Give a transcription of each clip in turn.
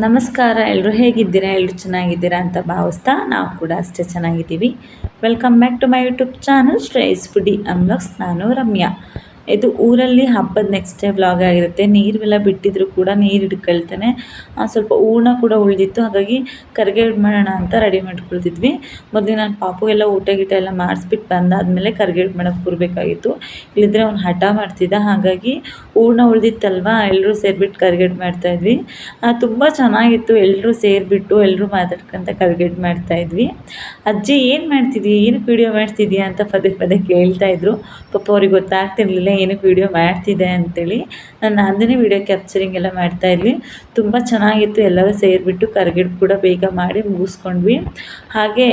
ನಮಸ್ಕಾರ ಎಲ್ಲರೂ ಹೇಗಿದ್ದೀರಾ ಎಲ್ಲರೂ ಚೆನ್ನಾಗಿದ್ದೀರಾ ಅಂತ ಭಾವಿಸ್ತಾ ನಾವು ಕೂಡ ಅಷ್ಟೇ ಚೆನ್ನಾಗಿದ್ದೀವಿ. Welcome back to my YouTube channel Shreyas foodie ಅಮ್ಲಾಗ್ಸ್ ನಾನು ರಮ್ಯಾ. ಇದು ಊರಲ್ಲಿ ಹಬ್ಬದ ನೆಕ್ಸ್ಟ್ ಡೇ ವ್ಲಾಗ್ ಆಗಿರುತ್ತೆ. ನೀರೆಲ್ಲ ಬಿಟ್ಟಿದ್ರು ಕೂಡ ನೀರು ಹಿಡ್ಕೊಳ್ತಾನೆ. ಸ್ವಲ್ಪ ಹೂರ್ಣ ಕೂಡ ಉಳಿದಿತ್ತು. ಹಾಗಾಗಿ ಕರ್ಗೇಡ್ ಮಾಡೋಣ ಅಂತ ರೆಡಿ ಮಾಡ್ಕೊಳ್ತಿದ್ವಿ. ಮೊದಲು ನಾನು ಎಲ್ಲ ಊಟ ಗೀಟ ಎಲ್ಲ ಮಾಡಿಸ್ಬಿಟ್ಟು ಬಂದಾದಮೇಲೆ ಇಡ್ ಮಾಡೋಕ್ಕೆ ಕೂರಬೇಕಾಗಿತ್ತು. ಇಲ್ಲಿದ್ರೆ ಅವ್ನು ಹಠ ಮಾಡ್ತಿದ್ದ. ಹಾಗಾಗಿ ಹೂರ್ಣ ಉಳಿದಿತ್ತಲ್ವ? ಎಲ್ಲರೂ ಸೇರಿಬಿಟ್ಟು ಇದ್ವಿ. ಮಾಡ್ತಾಯಿದ್ವಿ ತುಂಬ ಚೆನ್ನಾಗಿತ್ತು. ಎಲ್ಲರೂ ಸೇರಿಬಿಟ್ಟು ಎಲ್ಲರೂ ಮಾತಾಡ್ಕೊಂತ ಮಾಡ್ತಾ ಮಾಡ್ತಾಯಿದ್ವಿ ಅಜ್ಜಿ ಏನು ಮಾಡ್ತಿದ್ವಿ ಏನಕ್ಕೆ ವಿಡಿಯೋ ಮಾಡ್ತಿದ್ಯಾ ಅಂತ ಪದೇ ಪದೇ ಕೇಳ್ತಾ ಇದ್ರು. ಪಾಪ ಅವ್ರಿಗೆ ಗೊತ್ತಾಗ್ತಿರ್ಲಿಲ್ಲ. ಏನಕ್ಕೆ ವೀಡಿಯೋ ಮಾಡ್ತಿದ್ದೆ ಅಂತೇಳಿ ನಾನು ನಂದಿನಿ ವೀಡಿಯೋ ಕ್ಯಾಪ್ಚರಿಂಗ್ ಎಲ್ಲ ಮಾಡ್ತಾಯಿದ್ವಿ ತುಂಬ ಚೆನ್ನಾಗಿತ್ತು. ಎಲ್ಲರೂ ಸೇರಿಬಿಟ್ಟು ಕರ್ಗೇಡ್ ಕೂಡ ಬೇಗ ಮಾಡಿ ಮುಗಿಸ್ಕೊಂಡ್ವಿ. ಹಾಗೆ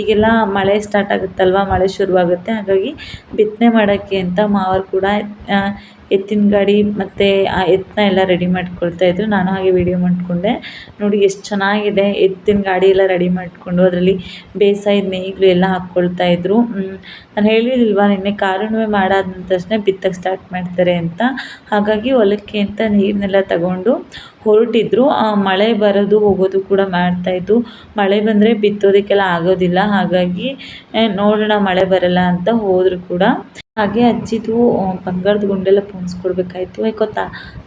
ಈಗೆಲ್ಲ ಮಳೆ ಸ್ಟಾರ್ಟ್ ಆಗುತ್ತಲ್ವ? ಮಳೆ ಶುರುವಾಗುತ್ತೆ. ಹಾಗಾಗಿ ಬಿತ್ತನೆ ಮಾಡೋಕ್ಕೆ ಅಂತ ಮಾವರು ಕೂಡ ಎತ್ತಿನ ಗಾಡಿ ಮತ್ತು ಆ ಎತ್ತನ್ನ ಎಲ್ಲ ರೆಡಿ ಮಾಡ್ಕೊಳ್ತಾ ಇದ್ರು. ನಾನು ಹಾಗೆ ವೀಡಿಯೋ ಮಾಡಿಕೊಂಡೆ. ನೋಡಿ ಎಷ್ಟು ಚೆನ್ನಾಗಿದೆ. ಎತ್ತಿನ ಗಾಡಿ ಎಲ್ಲ ರೆಡಿ ಮಾಡಿಕೊಂಡು ಅದರಲ್ಲಿ ಬೇಸಾಯದ ನೇಗಿಲು ಎಲ್ಲ ಹಾಕ್ಕೊಳ್ತಾ ಇದ್ರು. ನಾನು ಹೇಳಿದಿಲ್ವಾ ನಿನ್ನೆ ಕಾರಣವೇ ಮಾಡಾದ ತಕ್ಷಣ ಬಿತ್ತಕ್ಕೆ ಸ್ಟಾರ್ಟ್ ಮಾಡ್ತಾರೆ ಅಂತ. ಹಾಗಾಗಿ ಹೊಲಕ್ಕೆ ಅಂತ ನೀರನ್ನೆಲ್ಲ ತಗೊಂಡು ಹೊರಟಿದ್ರು. ಮಳೆ ಬರೋದು ಹೋಗೋದು ಕೂಡ ಮಾಡ್ತಾಯಿದ್ದು ಮಳೆ ಬಂದರೆ ಬಿತ್ತೋದಕ್ಕೆಲ್ಲ ಆಗೋದಿಲ್ಲ. ಹಾಗಾಗಿ ನೋಡೋಣ ಮಳೆ ಬರಲ್ಲ ಅಂತ ಹೋದರು ಕೂಡ. ಹಾಗೆ ಅಜ್ಜಿದು ಬಂಗಾರದ ಗುಂಡೆಲ್ಲ ಪೋಣಿಸ್ಕೊಡ್ಬೇಕಾಯ್ತು ಯಾಕೆ ಗೊತ್ತಾ?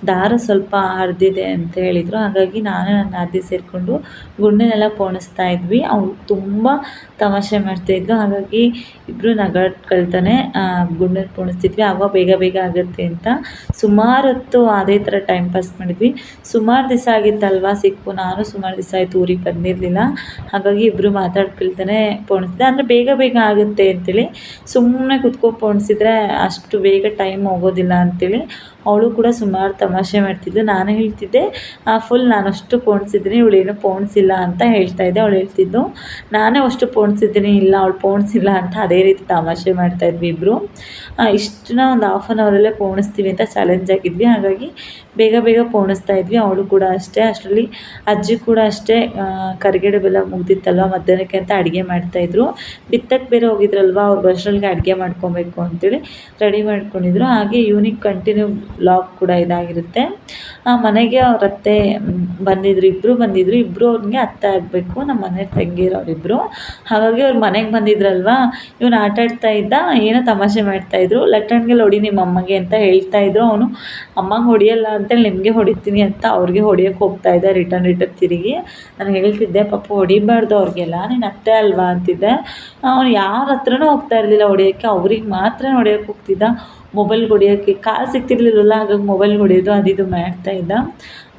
ದಾರ ಸ್ವಲ್ಪ ಹರಿದಿದೆ ಅಂತ ಹೇಳಿದರು. ಹಾಗಾಗಿ ನಾನು ನನ್ನ ಅಜ್ಜಿ ಸೇರಿಕೊಂಡು ಗುಂಡೆನೆಲ್ಲ ಪೋಣಿಸ್ತಾ ಇದ್ವಿ. ಅವು ತುಂಬ ತಮಾಷೆ ಮಾಡ್ತಾಯಿದ್ಲು ಹಾಗಾಗಿ ಇಬ್ಬರು ನಗಾಡ್ಕೊಳ್ತಾನೆ ಗುಂಡೆನ ಪೋಣಿಸ್ತಿದ್ವಿ. ಆವಾಗ ಬೇಗ ಬೇಗ ಆಗುತ್ತೆ ಅಂತ. ಸುಮಾರು ಹೊತ್ತು ಅದೇ ಥರ ಟೈಮ್ ಪಾಸ್ ಮಾಡಿದ್ವಿ. ಸುಮಾರು ದಿವಸ ಆಗಿತ್ತಲ್ವಾ ಸಿಕ್ಕು. ನಾನು ಸುಮಾರು ದಿವಸ ಆಯಿತು ಊರಿಗೆ ಬಂದಿರಲಿಲ್ಲ. ಹಾಗಾಗಿ ಇಬ್ಬರು ಮಾತಾಡ್ಕೊಳ್ತಾನೆ ಪೋಣಿಸ್ತಿದ್ದೆ. ಅಂದರೆ ಬೇಗ ಬೇಗ ಆಗುತ್ತೆ ಅಂತೇಳಿ. ಸುಮ್ಮನೆ ಕುತ್ಕೊಂಡು ಪೋಣಿಸಿದ್ರೆ ಅಷ್ಟು ಬೇಗ ಟೈಮ್ ಹೋಗೋದಿಲ್ಲ ಅಂತೇಳಿ. ಅವಳು ಕೂಡ ಸುಮಾರು ತಮಾಷೆ ಮಾಡ್ತಿದ್ಲು. ನಾನು ಹೇಳ್ತಿದ್ದೆ ಫುಲ್ ನಾನಷ್ಟು ಪೋಣಿಸಿದ್ದೀನಿ, ಇವಳು ಏನೂ ಪೋಣಿಸಿಲ್ಲ ಅಂತ ಹೇಳ್ತಾ ಇದ್ದೆ, ಅವಳು ಹೇಳ್ತಿದ್ದು. ನಾನೇ ಅಷ್ಟು ಪೋಣಿಸಿದ್ದೀನಿ, ಇಲ್ಲ, ಅವಳು ಪೋಣಿಸಿಲ್ಲ ಅಂತ ಅದೇ ರೀತಿ ತಮಾಷೆ ಮಾಡ್ತಾಯಿದ್ವಿ ಇಬ್ಬರು ಇಷ್ಟನ್ನ ಒಂದು ಹಾಫ್ ಆನ್ ಅವರಲ್ಲೇ ಪೋಣಿಸ್ತೀವಿ ಅಂತ ಚಾಲೆಂಜ್ ಆಗಿದ್ವಿ ಹಾಗಾಗಿ ಬೇಗ ಬೇಗ ಪೋಣಿಸ್ತಾ ಇದ್ವಿ. ಅವಳು ಕೂಡ ಅಷ್ಟೇ. ಅಷ್ಟರಲ್ಲಿ ಅಜ್ಜಿ ಕೂಡ ಅಷ್ಟೇ ಆ, ಕರಿಗಡೆ ಬೆಲ್ಲ ಮುಗ್ದಿತ್ತಲ್ವ? ಮಧ್ಯಾಹ್ನಕ್ಕೆ ಅಂತ ಅಡುಗೆ ಮಾಡ್ತಾಯಿದ್ರು ಬಿತ್ತಕ್ಕೆ ಬೇರೆ ಹೋಗಿದ್ರಲ್ವ? ಅವ್ರು ಬಸ್ರೊಳಗೆ ಅಡುಗೆ ಮಾಡ್ಕೊಬೇಕು ಅಂತೇಳಿ ರೆಡಿ ಮಾಡ್ಕೊಂಡಿದ್ರು. ಹಾಗೆ ಯೂನಿಕ್ ಕಂಟಿನ್ಯೂ ಲಾಕ್ ಕೂಡ ಇದಾಗಿರುತ್ತೆ. ಆ, ಮನೆಗೆ ಅವ್ರ ಅತ್ತೆ ಬಂದಿದ್ರು. ಇಬ್ಬರು ಬಂದಿದ್ರು. ಇಬ್ಬರು ಅವ್ರಿಗೆ ಅತ್ತೆ ಆಗಬೇಕು. ನಮ್ಮ ಮನೆ ತಂಗಿರು ಅವರಿಬ್ಬರು ಹಾಗಾಗಿ ಅವ್ರು ಮನೆಗೆ ಬಂದಿದ್ರಲ್ವಾ? ಇವನು ಆಟ ಆಡ್ತಾ ಇದ್ದ. ಏನೋ ತಮಾಷೆ ಮಾಡ್ತಾಯಿದ್ರು ಲಟ್ಟಣ್ಗೆ ಹೊಡಿ ನಿಮ್ಮ ಅಮ್ಮಗೆ ಅಂತ ಹೇಳ್ತಾ ಇದ್ರು. ಅವನು ಅಮ್ಮಂಗೆ ಹೊಡಿಯಲ್ಲ ಅಂತೇಳಿ ನಿಮಗೆ ಹೊಡಿತೀನಿ ಅಂತ ಅವ್ರಿಗೆ ಹೊಡಿಯೋಕ್ಕೆ ಹೋಗ್ತಾ ಇದ್ದೆ ರಿಟರ್ನ್ ರಿಟರ್ನ್ ತಿರುಗಿ. ನಾನು ಹೇಳ್ತಿದ್ದೆ ಪಾಪ ಹೊಡಿಬಾರ್ದು ಅವ್ರಿಗೆಲ್ಲ, ನೀನು ಅತ್ತೆ ಅಲ್ವಾ? ಅಂತಿದ್ದೆ. ಅವ್ನು ಯಾರ ಹತ್ರನೂ ಹೋಗ್ತಾ ಇರಲಿಲ್ಲ ಹೊಡಿಯೋಕ್ಕೆ, ಅವ್ರಿಗೆ ಮಾತ್ರ ಹೊಡಿಯೋಕ್ಕೆ ಹೋಗ್ತಿದ್ದ. ಮೊಬೈಲ್ ಹೊಡಿಯೋಕ್ಕೆ, ಕಾಲು ಸಿಕ್ತಿರ್ಲಿಲ್ಲ ಹಾಗಾಗಿ ಮೊಬೈಲ್ ಹೊಡಿಯೋದು ಅದು ಇದು ಮಾಡ್ತಾ ಇದ್ದ.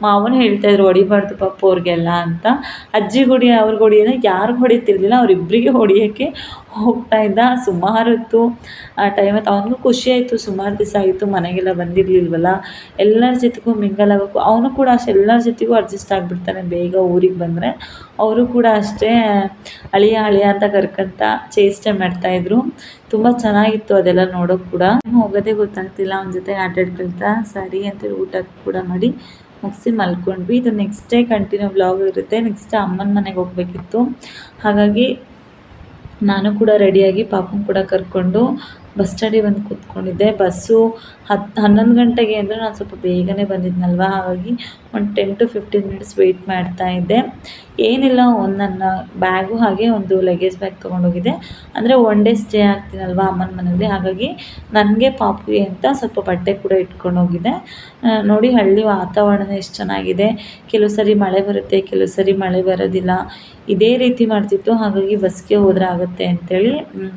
ಮಾವನು ಹೇಳ್ತಾ ಇದ್ರು, ಹೊಡಿಬಾರ್ದು ಪಾಪ ಅವ್ರಿಗೆಲ್ಲ ಅಂತ. ಅಜ್ಜಿ ಹೊಡಿ ಅವ್ರಿಗೆ ಹೊಡಿಯೋನ ಯಾರಿಗೆ ಹೊಡಿತಿರ್ಲಿಲ್ಲ. ಅವರಿಬ್ಬರಿಗೆ ಹೊಡಿಯೋಕ್ಕೆ ಹೋಗ್ತಾ ಇದ್ದ. ಸುಮಾರು ಹೊತ್ತು ಆ ಟೈಮ್ ಆಯ್ತು ಅವನಿಗೂ ಖುಷಿ ಸುಮಾರು ದಿವಸ ಆಯಿತು. ಮನೆಗೆಲ್ಲ ಬಂದಿರಲಿಲ್ವಲ್ಲ. ಎಲ್ಲರ ಜೊತೆಗೂ ಮಿಂಗಲ್ ಆಗಬೇಕು. ಅವನು ಕೂಡ ಅಷ್ಟೇ. ಎಲ್ಲರ ಜೊತೆಗೂ ಅಡ್ಜಸ್ಟ್ ಆಗಿಬಿಡ್ತಾನೆ. ಬೇಗ ಊರಿಗೆ ಬಂದರೆ ಅವರು ಕೂಡ ಅಷ್ಟೇ ಅಳಿಯ ಅಳಿಯ ಅಂತ ಕರ್ಕೊಂತ ಚೇಷ್ಟೆ ಮಾಡ್ತಾಯಿದ್ರು ತುಂಬ ಚೆನ್ನಾಗಿತ್ತು ಅದೆಲ್ಲ ನೋಡೋಕೆ ಕೂಡ. ಹೋಗೋದೇ ಗೊತ್ತಾಗ್ತಿಲ್ಲ. ಅವನ ಜೊತೆ ಆಟಾಡ್ಕೊಳ್ತಾ, ಸರಿ ಅಂತೇಳಿ ಊಟ ಕೂಡ ಮಾಡಿ ಮುಗಿಸಿ ಮಲ್ಕೊಂಡ್ವಿ. ಇದು ನೆಕ್ಸ್ಟ್ ಡೇ ಕಂಟಿನ್ಯೂ ಬ್ಲಾಗ್ ಇರುತ್ತೆ. ನೆಕ್ಸ್ಟ್ ಅಮ್ಮನ ಮನೆಗೆ ಹೋಗಬೇಕಿತ್ತು. ಹಾಗಾಗಿ ನಾನು ಕೂಡ ರೆಡಿಯಾಗಿ ಪಾಪುನ ಕೂಡ ಕರ್ಕೊಂಡು ಬಸ್ ಸ್ಟ್ಯಾಂಡಿಗೆ ಬಂದು ಕೂತ್ಕೊಂಡಿದ್ದೆ. ಬಸ್ಸು ಹತ್ತು ಹನ್ನೊಂದು ಗಂಟೆಗೆ ಅಂದರೆ ನಾನು ಸ್ವಲ್ಪ ಬೇಗನೆ ಬಂದಿದ್ನಲ್ವ? ಹಾಗಾಗಿ ಒಂದು ten to fifteen minutes wait ಮಾಡ್ತಾ ಇದ್ದೆ. ಏನಿಲ್ಲ ಒಂದು ನನ್ನ ಬ್ಯಾಗು ಹಾಗೆ ಒಂದು ಲಗೇಜ್ ಬ್ಯಾಗ್ ತೊಗೊಂಡೋಗಿದ್ದೆ. ಅಂದರೆ ಒನ್ ಡೇ ಸ್ಟೇ ಆಗ್ತೀನಲ್ವ ಅಮ್ಮನ ಮನೆಯಲ್ಲಿ. ಹಾಗಾಗಿ ನನಗೆ ಪಾಪುಗೆ ಅಂತ ಸ್ವಲ್ಪ ಬಟ್ಟೆ ಕೂಡ ಇಟ್ಕೊಂಡು ಹೋಗಿದ್ದೆ ನೋಡಿ ಹಳ್ಳಿ ವಾತಾವರಣ ಎಷ್ಟು ಚೆನ್ನಾಗಿದೆ. ಕೆಲವು ಸರಿ ಮಳೆ ಬರುತ್ತೆ ಕೆಲವು ಸರಿ ಮಳೆ ಬರೋದಿಲ್ಲ. ಇದೇ ರೀತಿ ಮಾಡ್ತಿತ್ತು. ಹಾಗಾಗಿ ಬಸ್ಗೆ ಹೋದ್ರೆ ಆಗುತ್ತೆ ಅಂತೇಳಿ ಮ್,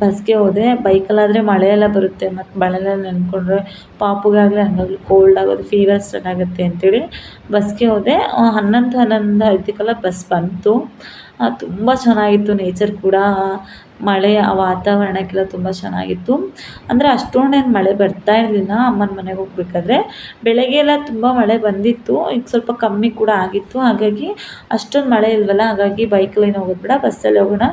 ಬಸ್ಗೆ ಹೋದೆ. ಬೈಕಲ್ಲಾದರೆ ಮಳೆ ಎಲ್ಲ ಬರುತ್ತೆ. ಮತ್ತು ಮಳೆಯಲ್ಲಿ ನೆನ್ಕೊಂಡ್ರೆ ಪಾಪುಗಾಗಲಿ ಹಂಗಾಗಲಿ ಕೋಲ್ಡ್ ಆಗೋದು ಫೀವರ್ ಸ್ಟಾರ್ಟ್ ಆಗುತ್ತೆ ಅಂತೇಳಿ ಬಸ್ಗೆ ಹೋದೆ. ಹನ್ನೊಂದು ಹನ್ನೊಂದು, ಐದಕ್ಕೆಲ್ಲ ಬಸ್ ಬಂತು. ತುಂಬ ಚೆನ್ನಾಗಿತ್ತು ನೇಚರ್ ಕೂಡ. ಮಳೆ, ಆ ವಾತಾವರಣಕ್ಕೆಲ್ಲ ತುಂಬ ಚೆನ್ನಾಗಿತ್ತು. ಅಂದರೆ ಅಷ್ಟೊಂದೇನು ಮಳೆ ಬರ್ತಾ ಇರಲಿಲ್ಲ ಅಮ್ಮನ ಮನೆಗೆ ಹೋಗ್ಬೇಕಾದ್ರೆ. ಬೆಳಗ್ಗೆ ಎಲ್ಲ ತುಂಬ ಮಳೆ ಬಂದಿತ್ತು. ಈಗ ಸ್ವಲ್ಪ ಕಮ್ಮಿ ಕೂಡ ಆಗಿತ್ತು. ಹಾಗಾಗಿ ಅಷ್ಟೊಂದು ಮಳೆ ಇಲ್ವಲ್ಲ? ಹಾಗಾಗಿ ಬೈಕಲ್ಲಿ ಹೋಗೋದು ಬೇಡ, ಬಸ್ಸಲ್ಲಿ ಹೋಗೋಣ.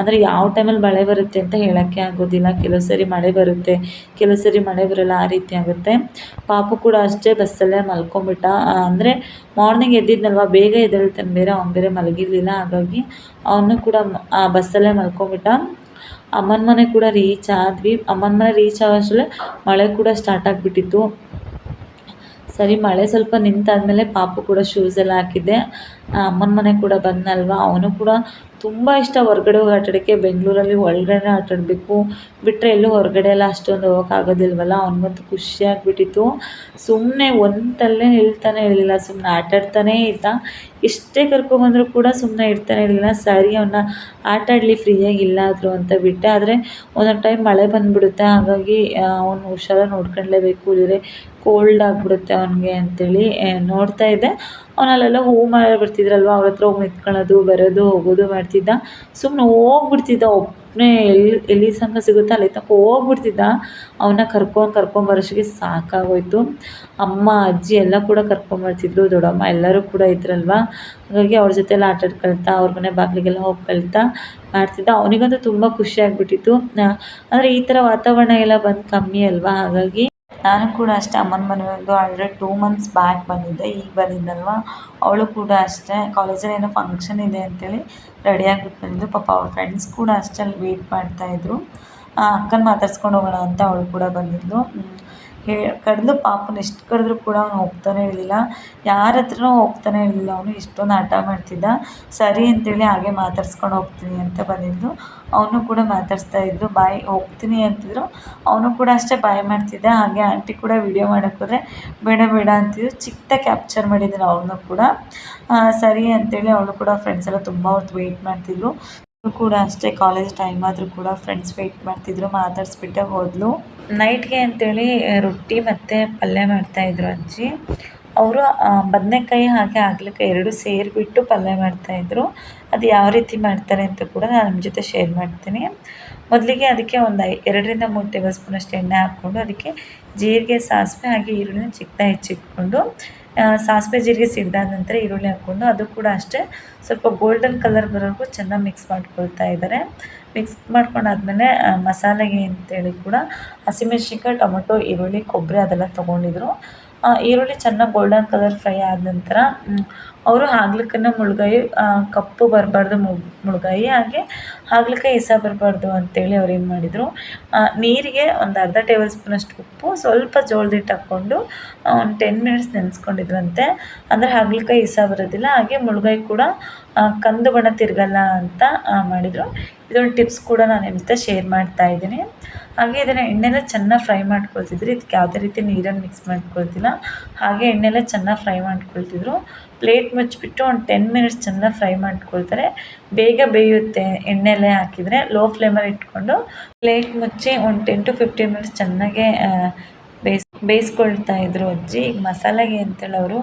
ಅಂದರೆ ಯಾವ ಟೈಮಲ್ಲಿ ಮಳೆ ಬರುತ್ತೆ ಅಂತ ಹೇಳೋಕ್ಕೆ ಆಗೋದಿಲ್ಲ. ಕೆಲವು ಸರಿ ಮಳೆ ಬರುತ್ತೆ, ಕೆಲವು ಸರಿ ಮಳೆ ಬರೋಲ್ಲ, ಆ ರೀತಿ ಆಗುತ್ತೆ. ಪಾಪು ಕೂಡ ಅಷ್ಟೇ ಬಸ್ಸಲ್ಲೇ ಮಲ್ಕೊಂಡ್ಬಿಟ್ಟ. ಅಂದರೆ ಮಾರ್ನಿಂಗ್ ಎದ್ದಿದ್ನಲ್ವ, ಬೇಗ ಎದ್ದೇಳ್ತಾನೆ ಬೇರೆ, ಅವ್ನು ಬೇರೆ ಮಲಗಿರಲಿಲ್ಲ. ಹಾಗಾಗಿ ಅವನು ಕೂಡ ಆ ಬಸ್ಸಲ್ಲೇ ಮಲ್ಕೊಂಡ್ಬಿಟ್ಟ. ಅಮ್ಮನ ಮನೆ ಕೂಡ ರೀಚ್ ಆದ್ವಿ. ಅಮ್ಮನ ಮನೆ ರೀಚ್ ಆಗೋಷ್ಟರಲ್ಲೇ ಮಳೆ ಕೂಡ ಸ್ಟಾರ್ಟ್ ಆಗಿಬಿಟ್ಟಿತ್ತು. ಸರಿ, ಮಳೆ ಸ್ವಲ್ಪ ನಿಂತಾದಮೇಲೆ ಪಾಪು ಕೂಡ ಶೂಸ್ ಎಲ್ಲ ಹಾಕಿದ್ದೆ. ಅಮ್ಮನ ಮನೆ ಕೂಡ ಬಂದನಲ್ವಾ ಅವನು ಕೂಡ ತುಂಬ ಇಷ್ಟ ಹೊರ್ಗಡೆ ಹೋಗಿ ಆಟಾಡೋಕ್ಕೆ ಬೆಂಗಳೂರಲ್ಲಿ ಒಳಗಡೆ ಆಟಾಡಬೇಕು. ಬಿಟ್ಟರೆ ಎಲ್ಲೂ ಹೊರಗಡೆ ಎಲ್ಲ ಅಷ್ಟೊಂದು ಹೋಗೋಕ್ಕಾಗೋದಿಲ್ವಲ್ಲ ಅವ್ನಿಗಂತೂ ಖುಷಿ ಆಗಿಬಿಟ್ಟಿತ್ತು. ಸುಮ್ಮನೆ ಒಂದಲ್ಲೇ ನಿಲ್ತಾನೆ ಇರಲಿಲ್ಲ. ಸುಮ್ಮನೆ ಆಟಾಡ್ತಾನೇ ಇದ್ದ ಎಷ್ಟೇ ಕರ್ಕೊಂಬಂದರೂ ಕೂಡ ಸುಮ್ಮನೆ ಇರ್ತಾನೆ ಇರಲಿಲ್ಲ. ಸರಿ ಅವನ್ನ ಆಟಾಡಲಿ, ಫ್ರೀಯಾಗಿ ಇಲ್ಲಾದರೂ ಅಂತ ಬಿಟ್ಟೆ. ಆದರೆ ಒಂದೊಂದು ಟೈಮ್ ಮಳೆ ಬಂದುಬಿಡುತ್ತೆ. ಹಾಗಾಗಿ ಅವನು ಹುಷಾರಾಗಿ ನೋಡ್ಕೊಳ್ಲೇಬೇಕು ಇಲ್ಲದಿದ್ರೆ ಕೋಲ್ಡ್ ಆಗಿಬಿಡುತ್ತೆ ಅವನಿಗೆ ಅಂಥೇಳಿ ನೋಡ್ತಾ ಇದ್ದೆ. ಅವ್ನು ಅಲ್ಲೆಲ್ಲ ಹೂವು ಮಾರಿ ಬರ್ತಿದ್ರಲ್ವ ಅವ್ರ ಹತ್ರ ಹೋಗಿ ನಿಂತ್ಕೊಳ್ಳೋದು ಬರೋದು, ಹೋಗೋದು ಮಾಡ್ತಿದ್ದ. ಸುಮ್ಮನೆ ಹೋಗ್ಬಿಡ್ತಿದ್ದ ಒಬ್ಬನೇ ಎಲ್ಲಿ ಎಲ್ಲಿ ಸಂಘ ಸಿಗುತ್ತೋ ಅಲ್ಲಿ ತನಕ ಹೋಗ್ಬಿಡ್ತಿದ್ದ. ಅವನ್ನ ಕರ್ಕೊಂಡು ಕರ್ಕೊಂಬರೋಷ್ಟಿಗೆ ಸಾಕಾಗೋಯಿತು. ಅಮ್ಮ, ಅಜ್ಜಿ ಎಲ್ಲ ಕೂಡ ಕರ್ಕೊಂಬರ್ತಿದ್ರು ದೊಡ್ಡಮ್ಮ ಎಲ್ಲರೂ ಕೂಡ ಇದ್ರಲ್ವ? ಹಾಗಾಗಿ ಅವ್ರ ಜೊತೆ ಎಲ್ಲ ಆಡ್ಕೊಳ್ತಾ, ಅವ್ರ ಮನೆ ಬಾಗಿಲಿಗೆಲ್ಲ ಹೋಗ್ಕೊಳ್ತಾ ಮಾಡ್ತಿದ್ದ. ಅವನಿಗಂತೂ ತುಂಬ ಖುಷಿ ಆಗಿಬಿಟ್ಟಿತ್ತು. ಅಂದರೆ ಈ ಥರ ವಾತಾವರಣ ಎಲ್ಲ ಬಂದು ಕಮ್ಮಿ ಅಲ್ವಾ? ಹಾಗಾಗಿ ನಾನು ಕೂಡ ಅಷ್ಟೇ ಅಮ್ಮನ ಮನೆಗೆ ಆಲ್ರೆಡಿ ಟೂ ಮಂತ್ಸ್ ಬ್ಯಾಕ್ ಬಂದಿದ್ದೆ, ಈಗ ಬಂದಿದ್ದಲ್ವ? ಅವಳು ಕೂಡ ಅಷ್ಟೇ ಕಾಲೇಜಲ್ಲಿ ಏನೋ ಫಂಕ್ಷನ್ ಇದೆ ಅಂತೇಳಿ ರೆಡಿಯಾಗಿಬಿಟ್ಟು ಬಂದಿದ್ದು. ಪಾಪ ಅವ್ರ ಫ್ರೆಂಡ್ಸ್ ಕೂಡ ಅಷ್ಟೇ ಅಲ್ಲಿ ವೇಟ್ ಮಾಡ್ತಾಯಿದ್ರು ಅಕ್ಕನ ಮಾತಾಡ್ಸ್ಕೊಂಡು ಹೋಗೋಣ ಅಂತ ಅವಳು ಕೂಡ ಬಂದಿದ್ಳು ಹೇ ಕರೆದು ಪಾಪನ ಎಷ್ಟು ಕರೆದ್ರೂ ಕೂಡ ಅವನು ಹೋಗ್ತಾನೆ ಇರಲಿಲ್ಲ. ಯಾರ ಹತ್ರನೂ ಹೋಗ್ತಾನೆ ಇರಲಿಲ್ಲ. ಅವನು ಇಷ್ಟೊಂದು ಹಠ ಮಾಡ್ತಿದ್ದ. ಸರಿ ಅಂತೇಳಿ ಹಾಗೆ ಮಾತಾಡ್ಸ್ಕೊಂಡು ಹೋಗ್ತೀನಿ ಅಂತ ಬಂದಿದ್ದು ಅವನು ಕೂಡ ಮಾತಾಡಿಸ್ತಾ ಇದ್ದರು ಬಾಯ್, ಹೋಗ್ತೀನಿ ಅಂತಿದ್ರು. ಅವನು ಕೂಡ ಅಷ್ಟೇ ಬಾಯ್ ಮಾಡ್ತಿದ್ದ. ಹಾಗೆ ಆಂಟಿ ಕೂಡ ವಿಡಿಯೋ ಮಾಡೋಕ್ಕೆ ಬೇಡ ಬೇಡ ಅಂತಿದ್ರು. ಚಿಕ್ಕದಾಗಿ ಕ್ಯಾಪ್ಚರ್ ಮಾಡಿದ್ರು ಅವ್ರನ್ನೂ ಕೂಡ. ಸರಿ ಅಂತೇಳಿ ಅವಳು ಕೂಡ ಫ್ರೆಂಡ್ಸ್ ಎಲ್ಲ ತುಂಬ ಹೊತ್ತು ವೆಯ್ಟ್ ಮಾಡ್ತಿದ್ರು ಕೂಡ ಅಷ್ಟೇ ಕಾಲೇಜ್ ಟೈಮ್ ಆದರೂ ಕೂಡ ಫ್ರೆಂಡ್ಸ್ ವೆಯ್ಟ್ ಮಾಡ್ತಿದ್ರು, ಮಾತಾಡಿಸ್ಬಿಟ್ಟೆ ಹೋದಳು ನೈಟ್ಗೆ ಅಂತೇಳಿ ರೊಟ್ಟಿ ಮತ್ತು ಪಲ್ಯ ಮಾಡ್ತಾಯಿದ್ರು ಅಜ್ಜಿ. ಅವರು ಬದನೆಕಾಯಿ ಹಾಗೆ ಹಾಗಲಕಾಯಿ ಎರಡು ಸೇರಿಬಿಟ್ಟು ಪಲ್ಯ ಮಾಡ್ತಾಯಿದ್ರು ಅದು ಯಾವ ರೀತಿ ಮಾಡ್ತಾರೆ ಅಂತ ಕೂಡ ನಾನು ನಿಮ್ಮ ಜೊತೆ ಶೇರ್ ಮಾಡ್ತೀನಿ. ಮೊದಲಿಗೆ ಅದಕ್ಕೆ ಒಂದು ಐ, ಎರಡರಿಂದ ಮೂರು ಟೇಬಲ್ ಸ್ಪೂನಷ್ಟು ಎಣ್ಣೆ ಹಾಕ್ಕೊಂಡು ಅದಕ್ಕೆ ಜೀರಿಗೆ, ಸಾಸಿವೆ ಹಾಗೆ ಈರುಳ್ಳಿನ ಚಿಕ್ಕದಾಗಿ ಹೆಚ್ಚಿಟ್ಕೊಂಡು ಸಾಸಿವೆ ಜೀರಿಗೆ ಸಿಡ್ದಾದ ನಂತರ ಈರುಳ್ಳಿ ಹಾಕ್ಕೊಂಡು ಅದು ಕೂಡ ಅಷ್ಟೇ ಸ್ವಲ್ಪ ಗೋಲ್ಡನ್ ಕಲರ್ ಬರೋವರೆಗೂ ಚೆನ್ನಾಗಿ ಮಿಕ್ಸ್ ಮಾಡ್ಕೊಳ್ತಾ ಇದ್ದಾರೆ. ಮಿಕ್ಸ್ ಮಾಡ್ಕೊಂಡಾದ್ಮೇಲೆ ಮಸಾಲೆಗೆ ಅಂತೇಳಿ ಕೂಡ ಹಸಿಮೆಣ್ಸಿನ್ಕಾಯಿ, ಟೊಮೊಟೊ, ಈರುಳ್ಳಿ, ಕೊಬ್ಬರಿ ಅದೆಲ್ಲ ತೊಗೊಂಡಿದ್ರು. ಈರುಳ್ಳಿ ಚೆನ್ನಾಗಿ ಗೋಲ್ಡನ್ ಕಲರ್ ಫ್ರೈ ಆದ ನಂತರ ಅವರು ಹಾಗಲಕಾಯಿನ ಮುಳುಗಾಯಿ ಕಪ್ಪು ಬರಬಾರ್ದು ಮುಳುಗಾಯಿ ಹಾಗೆ ಹಾಗಲಕಾಯಿ ಇಸ ಬರಬಾರ್ದು ಅಂತೇಳಿ ಅವ್ರು ಏನು ಮಾಡಿದರು. ನೀರಿಗೆ ಒಂದು ಅರ್ಧ ಟೇಬಲ್ ಸ್ಪೂನಷ್ಟು ಉಪ್ಪು, ಸ್ವಲ್ಪ ಜೋಳದ ಹಿಟ್ಟು ಹಾಕ್ಕೊಂಡು ಒಂದು ಟೆನ್ ಮಿನಿಟ್ಸ್ ನೆನೆಸ್ಕೊಂಡಿದ್ರಂತೆ. ಅಂದರೆ ಹಾಗಲಕಾಯಿ ಇಸ ಬರೋದಿಲ್ಲ, ಹಾಗೆ ಮುಳುಗಾಯಿ ಕೂಡ ಕಂದು ಬಣ್ಣ ತಿರುಗಲ್ಲ ಅಂತ ಮಾಡಿದರು. ಇದೊಂದು ಟಿಪ್ಸ್ ಕೂಡ ನಾನು ನಿಮ್ಮ ಜೊತೆ ಶೇರ್ ಮಾಡ್ತಾ ಇದ್ದೀನಿ. ಹಾಗೆ ಇದನ್ನು ಎಣ್ಣೆಲ್ಲ ಚೆನ್ನಾಗಿ ಫ್ರೈ ಮಾಡ್ಕೊಳ್ತಿದ್ರು. ಇದಕ್ಕೆ ಯಾವುದೇ ರೀತಿ ನೀರನ್ನು ಮಿಕ್ಸ್ ಮಾಡ್ಕೊಳ್ತಿಲ್ಲ. ಹಾಗೆ ಎಣ್ಣೆಲ್ಲ ಚೆನ್ನಾಗಿ ಫ್ರೈ ಮಾಡ್ಕೊಳ್ತಿದ್ರು. ಪ್ಲೇಟ್ ಮುಚ್ಚಿಬಿಟ್ಟು ಒಂದು ಟೆನ್ ಮಿನಿಟ್ಸ್ ಚೆನ್ನಾಗಿ ಫ್ರೈ ಮಾಡ್ಕೊಳ್ತಾರೆ. ಬೇಗ ಬೇಯುತ್ತೆ ಎಣ್ಣೆಲ್ಲೇ ಹಾಕಿದರೆ. ಲೋ ಫ್ಲೇಮಲ್ಲಿ ಇಟ್ಕೊಂಡು ಪ್ಲೇಟ್ ಮುಚ್ಚಿ ಒಂದು ಟೆನ್ ಟು ಫಿಫ್ಟೀನ್ ಮಿನಿಟ್ಸ್ ಚೆನ್ನಾಗೇ ಬೇಯಿಸ್, ಬೇಯಿಸ್ಕೊಳ್ತಾ ಇದ್ರು ಅಜ್ಜಿ. ಈಗ ಮಸಾಲೆಗೆ ಅಂತೇಳಿ ಅವರು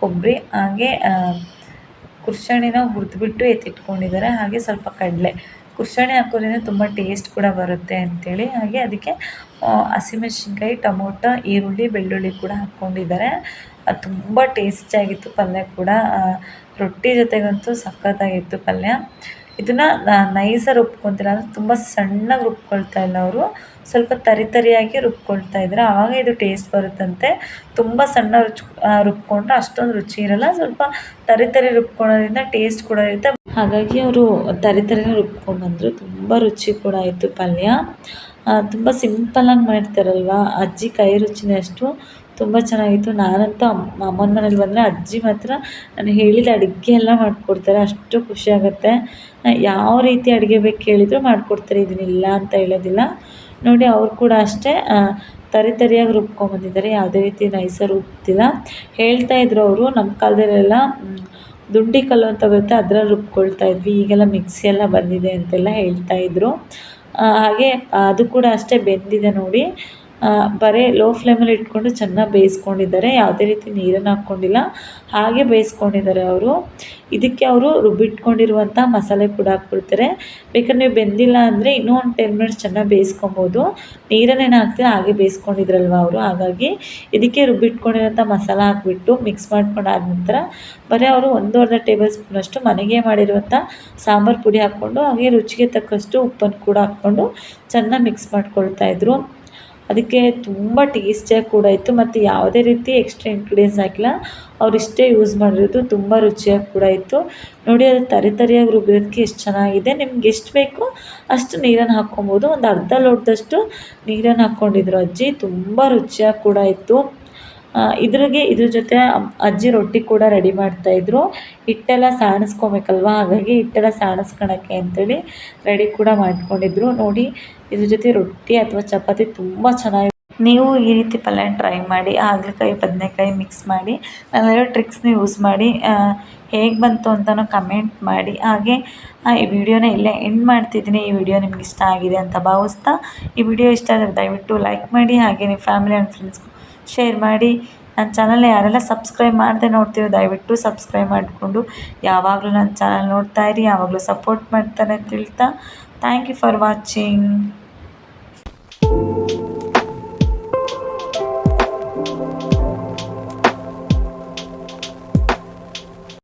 ಕೊಬ್ಬರಿ ಹಾಗೆ ಕುರ್ಷಣಿನ ಹುರಿದ್ಬಿಟ್ಟು ಎತ್ತಿಟ್ಕೊಂಡಿದ್ದಾರೆ. ಹಾಗೆ ಸ್ವಲ್ಪ ಕಡಲೆ. ಕುರ್ಷಣಿ ಹಾಕೋದ್ರಿಂದ ತುಂಬ ಟೇಸ್ಟ್ ಕೂಡ ಬರುತ್ತೆ ಅಂಥೇಳಿ ಹಾಗೆ ಅದಕ್ಕೆ ಹಸಿಮೆಣ್ಸಿನ್ಕಾಯಿ, ಟೊಮೊಟೊ, ಈರುಳ್ಳಿ, ಬೆಳ್ಳುಳ್ಳಿ ಕೂಡ ಹಾಕ್ಕೊಂಡಿದ್ದಾರೆ. ಅದು ತುಂಬ ಟೇಸ್ಟಿಯಾಗಿತ್ತು ಪಲ್ಯ ಕೂಡ. ರೊಟ್ಟಿ ಜೊತೆಗಂತೂ ಸಖತ್ತಾಗಿತ್ತು ಪಲ್ಯ. ಇದನ್ನು ನೈಸಾಗಿ ರುಬ್ಕೊತಿಲ್ಲ ಅಂದರೆ ತುಂಬ ಸಣ್ಣಗೆ ರುಬ್ಕೊಳ್ತಾ ಇಲ್ಲ ಅವರು. ಸ್ವಲ್ಪ ತರಿ ತರಿಯಾಗಿ ರುಬ್ಕೊಳ್ತಾ ಇದ್ದಾರೆ ಆವಾಗ ಇದು ಟೇಸ್ಟ್ ಬರುತ್ತಂತೆ. ತುಂಬ ಸಣ್ಣ ರುಚ್ ರುಬ್ಕೊಂಡ್ರೆ ಅಷ್ಟೊಂದು ರುಚಿ ಇರಲ್ಲ. ಸ್ವಲ್ಪ ತರಿ ತರಿ ರುಬ್ಕೊಳ್ಳೋದ್ರಿಂದ ಟೇಸ್ಟ್ ಕೂಡ ಇರುತ್ತೆ. ಹಾಗಾಗಿ ಅವರು ತರಿ ತರಿನ ರುಬ್ಕೊಂಡು ಬಂದರು. ತುಂಬ ರುಚಿ ಕೂಡ ಆಯಿತು ಪಲ್ಯ. ತುಂಬ ಸಿಂಪಲ್ಲಾಗಿ ಮಾಡ್ತಾರಲ್ವ ಅಜ್ಜಿ ಕೈ ರುಚಿನೇ ಅಷ್ಟು. ತುಂಬ ಚೆನ್ನಾಗಿತ್ತು. ನಾನಂತೂ ಅಮ್ಮ ಅಮ್ಮನ ಮನೇಲಿ ಬಂದರೆ ಅಜ್ಜಿ ಮಾತ್ರ ನಾನು ಹೇಳಿದ ಅಡುಗೆ ಎಲ್ಲ ಮಾಡಿಕೊಡ್ತಾರೆ. ಅಷ್ಟು ಖುಷಿಯಾಗುತ್ತೆ ಯಾವ ರೀತಿ ಅಡುಗೆ ಬೇಕು ಕೇಳಿದರೂ ಮಾಡಿಕೊಡ್ತಾರೆ. ಇದನ್ನಿಲ್ಲ ಅಂತ ಹೇಳೋದಿಲ್ಲ. ನೋಡಿ ಅವ್ರು ಕೂಡ ಅಷ್ಟೇ ತರಿ ತರಿಯಾಗಿ ರುಬ್ಕೊಂಬಂದಿದ್ದಾರೆ ಯಾವುದೇ ರೀತಿ ನೈಸಾಗಿ ರುಬ್ತಿಲ್ಲ ಹೇಳ್ತಾ ಇದ್ರು ಅವರು, ನಮ್ಮ ಕಾಲದಲ್ಲೆಲ್ಲ ದುಂಡಿ ಕಲ್ಲು ಅಂತ ಬರುತ್ತೆ. ಅದ್ರಲ್ಲಿ ರುಬ್ಕೊಳ್ತಾ ಇದ್ವಿ. ಈಗೆಲ್ಲ ಮಿಕ್ಸಿ ಎಲ್ಲ ಬಂದಿದೆ ಅಂತೆಲ್ಲ ಹೇಳ್ತಾ ಇದ್ರು. ಹಾಗೆ, ಅದು ಕೂಡ ಅಷ್ಟೇ ಬೆಂದಿದೆ ನೋಡಿ. ಬರೀ ಲೋ ಫ್ಲೇಮಲ್ಲಿ ಇಟ್ಕೊಂಡು ಚೆನ್ನಾಗಿ ಬೇಯಿಸ್ಕೊಂಡಿದ್ದಾರೆ. ಯಾವುದೇ ರೀತಿ ನೀರನ್ನು ಹಾಕ್ಕೊಂಡಿಲ್ಲ. ಹಾಗೆ ಬೇಯಿಸ್ಕೊಂಡಿದ್ದಾರೆ ಅವರು. ಇದಕ್ಕೆ ಅವರು ರುಬ್ಬಿಟ್ಕೊಂಡಿರುವಂಥ ಮಸಾಲೆ ಕೂಡ ಹಾಕ್ಬಿಡ್ತಾರೆ. ಬೇಕಾದ್ರೆ ನೀವು ಬೆಂದಿಲ್ಲ ಅಂದರೆ ಇನ್ನೂ ಒಂದು ಟೆನ್ ಮಿನಿಟ್ಸ್ ಚೆನ್ನಾಗಿ ಬೇಯಿಸ್ಕೊಬೋದು. ನೀರನ್ನೇನು ಹಾಕ್ತೀರ, ಹಾಗೆ ಬೇಯಿಸ್ಕೊಂಡಿದ್ರಲ್ವ ಅವರು. ಹಾಗಾಗಿ ಇದಕ್ಕೆ ರುಬ್ಬಿಟ್ಕೊಂಡಿರೋಂಥ ಮಸಾಲ ಹಾಕ್ಬಿಟ್ಟು ಮಿಕ್ಸ್ ಮಾಡ್ಕೊಂಡಾದ ನಂತರ ಬರೀ ಅವರು ಒಂದು ಅರ್ಧ ಟೇಬಲ್ ಸ್ಪೂನಷ್ಟು ಮನೆಗೆ ಮಾಡಿರುವಂಥ ಸಾಂಬಾರು ಪುಡಿ ಹಾಕ್ಕೊಂಡು ಹಾಗೆ ರುಚಿಗೆ ತಕ್ಕಷ್ಟು ಉಪ್ಪನ್ನು ಕೂಡ ಹಾಕ್ಕೊಂಡು ಚೆನ್ನಾಗಿ ಮಿಕ್ಸ್ ಮಾಡ್ಕೊಳ್ತಾಯಿದ್ರು ಅದಕ್ಕೆ ತುಂಬ ಟೇಸ್ಟಿಯಾಗಿ ಕೂಡ ಇತ್ತು. ಮತ್ತು ಯಾವುದೇ ರೀತಿ ಎಕ್ಸ್ಟ್ರಾ ಇಂಗ್ರೀಡಿಯೆಂಟ್ಸ್ ಹಾಕಿಲ್ಲ. ಅವ್ರು ಇಷ್ಟೇ ಯೂಸ್ ಮಾಡಿರೋದು ತುಂಬ ರುಚಿಯಾಗಿ ಕೂಡ ಇತ್ತು. ನೋಡಿ, ಅದು ತರಿ ತರಿಯಾಗಿ ರುಬ್ಬಿರೋದಕ್ಕೆ ಎಷ್ಟು ಚೆನ್ನಾಗಿದೆ. ನಿಮ್ಗೆ ಎಷ್ಟು ಬೇಕೋ ಅಷ್ಟು ನೀರನ್ನು ಹಾಕ್ಕೊಬೋದು. ಒಂದು ಅರ್ಧ ಲೋಟದಷ್ಟು ನೀರನ್ನು ಹಾಕ್ಕೊಂಡಿದ್ರು ಅಜ್ಜಿ. ತುಂಬ ರುಚಿಯಾಗಿ ಕೂಡ ಇತ್ತು. ಇದ್ರಿಗೆ ಇದ್ರ ಜೊತೆ ಅಜ್ಜಿ ರೊಟ್ಟಿ ಕೂಡ ರೆಡಿ ಮಾಡ್ತಾಯಿದ್ರು ಹಿಟ್ಟೆಲ್ಲ ಸಾಣಿಸ್ಕೊಬೇಕಲ್ವ? ಹಾಗಾಗಿ ಹಿಟ್ಟೆಲ್ಲ ಸಾಣಿಸ್ಕೊಳಕ್ಕೆ ಅಂತೇಳಿ ರೆಡಿ ಕೂಡ ಮಾಡ್ಕೊಂಡಿದ್ರು. ನೋಡಿ, ಇದ್ರ ಜೊತೆ ರೊಟ್ಟಿ ಅಥವಾ ಚಪಾತಿ ತುಂಬ ಚೆನ್ನಾಗಿ ನೀವು ಈ ರೀತಿ ಪಲ್ಯ ಟ್ರೈ ಮಾಡಿ, ಹಾಗಲಕಾಯಿ, ಬದನೆಕಾಯಿ ಮಿಕ್ಸ್ ಮಾಡಿ ನಾನೆಲ್ಲ ಟ್ರಿಕ್ಸ್ನ ಯೂಸ್ ಮಾಡಿ ಹೇಗೆ ಬಂತು ಅಂತಲೂ ಕಮೆಂಟ್ ಮಾಡಿ. ಹಾಗೆ ಈ ವಿಡಿಯೋನ ಇಲ್ಲೇ ಎಂಡ್ ಮಾಡ್ತಿದ್ದೀನಿ. ಈ ವಿಡಿಯೋ ನಿಮ್ಗೆ ಇಷ್ಟ ಆಗಿದೆ ಅಂತ ಭಾವಿಸ್ತಾ, ಈ ವಿಡಿಯೋ ಇಷ್ಟ ಆದರೆ ದಯವಿಟ್ಟು ಲೈಕ್ ಮಾಡಿ, ಹಾಗೆ ನಿಮ್ಮ ಫ್ಯಾಮಿಲಿ ಆ್ಯಂಡ್ ಫ್ರೆಂಡ್ಸ್ಗೂ ಶೇರ್ ಮಾಡಿ. ನನ್ನ ಚಾನಲ್ನ ಯಾರೆಲ್ಲ ಸಬ್ಸ್ಕ್ರೈಬ್ ಮಾಡದೆ ನೋಡ್ತೀವಿ ದಯವಿಟ್ಟು ಸಬ್ಸ್ಕ್ರೈಬ್ ಮಾಡಿಕೊಂಡು. ಯಾವಾಗಲೂ ನನ್ನ ಚಾನಲ್ ನೋಡ್ತಾ ಇರಿ, ಯಾವಾಗಲೂ ಸಪೋರ್ಟ್ ಮಾಡ್ತಾರೆ ಅಂತ ಹೇಳ್ತಾ. Thank you for watching